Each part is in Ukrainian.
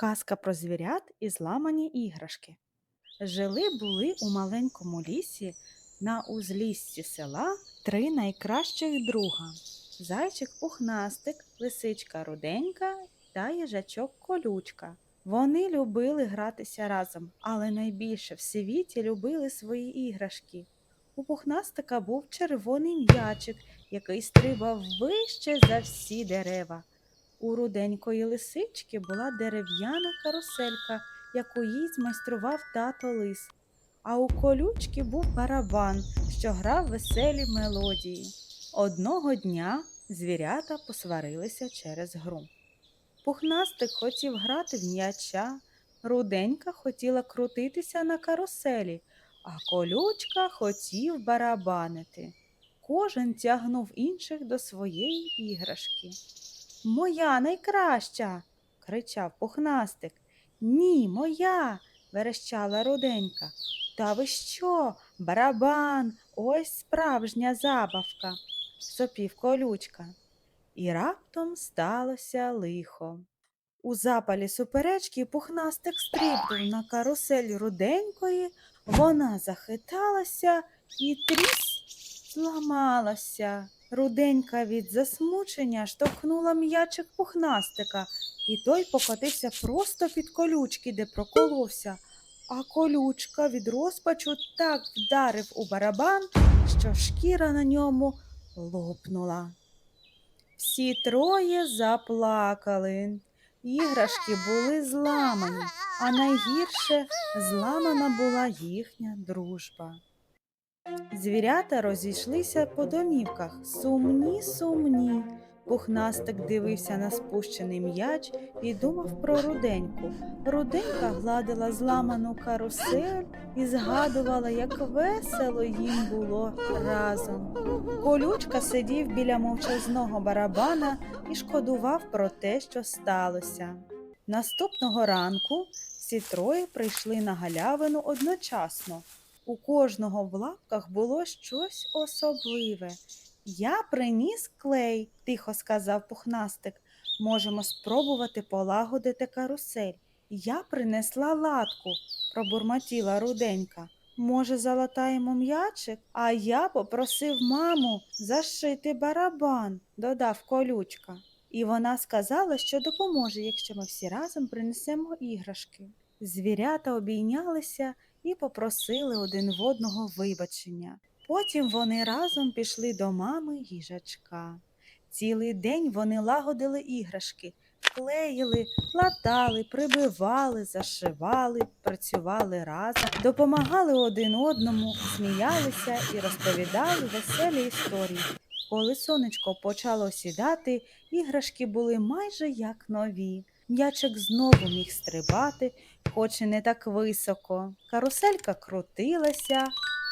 Казка про звірят і зламані іграшки. Жили були у маленькому лісі на узліссі села три найкращих друга зайчик пухнастик, лисичка руденька та їжачок колючка. Вони любили гратися разом, але найбільше в світі любили свої іграшки. У пухнастика був червоний м'ячик, який стрибав вище за всі дерева. У руденької лисички була дерев'яна каруселька, яку їй змайстрував тато лис. А у колючки був барабан, що грав веселі мелодії. Одного дня звірята посварилися через гру. Пухнастик хотів грати в м'яча, руденька хотіла крутитися на каруселі, а колючка хотів барабанити. Кожен тягнув інших до своєї іграшки. Моя найкраща. кричав пухнастик. Ні, моя. верещала руденька. Та ви що? Барабан, ось справжня забавка, сопів колючка. І раптом сталося лихо. У запалі суперечки пухнастик стрибнув на карусель руденької, вона захиталася і тріс зламалася. Руденька від засмучення штовхнула м'ячик пухнастика, і той покотився просто під колючки, де проколовся. А колючка від розпачу так вдарив у барабан, що шкіра на ньому лопнула. Всі троє заплакали. Іграшки були зламані, а найгірше зламана була їхня дружба. Звірята розійшлися по домівках, сумні, сумні. Пухнастик дивився на спущений м'яч і думав про руденьку. Руденька гладила зламану карусель і згадувала, як весело їм було разом. Колючка сидів біля мовчазного барабана і шкодував про те, що сталося. Наступного ранку всі троє прийшли на галявину одночасно. У кожного в лапках було щось особливе. Я приніс клей, тихо сказав пухнастик. Можемо спробувати полагодити карусель. Я принесла латку, пробурмотіла руденька. Може, залатаємо м'ячик? А я попросив маму зашити барабан, додав колючка. І вона сказала, що допоможе, якщо ми всі разом принесемо іграшки. Звірята обійнялися і попросили один в одного вибачення. Потім вони разом пішли до мами їжачка. Цілий день вони лагодили іграшки, клеїли, латали, прибивали, зашивали, працювали разом, допомагали один одному, сміялися і розповідали веселі історії. Коли сонечко почало сідати, іграшки були майже як нові. М'ячик знову міг стрибати, хоч і не так високо. Каруселька крутилася,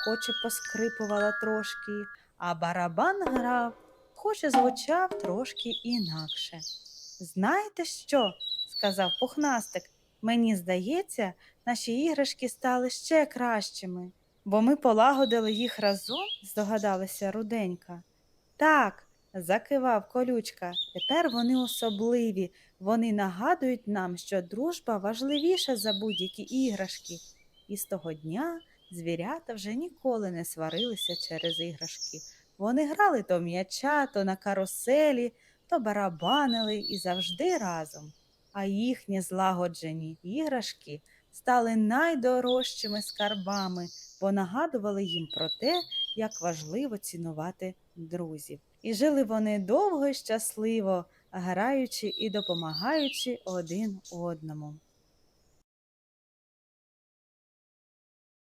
хоч і поскрипувала трошки, а барабан грав, хоч і звучав трошки інакше. Знаєте що? сказав пухнастик. Мені здається, наші іграшки стали ще кращими, бо ми полагодили їх разом, здогадалася руденька. Так, закивав колючка, тепер вони особливі. Вони нагадують нам, що дружба важливіша за будь-які іграшки. І з того дня звірята вже ніколи не сварилися через іграшки. Вони грали то м'яча, то на каруселі, то барабанили і завжди разом. А їхні злагоджені іграшки стали найдорожчими скарбами, бо нагадували їм про те, як важливо цінувати друзів. І жили вони довго й щасливо, граючи і допомагаючи один одному.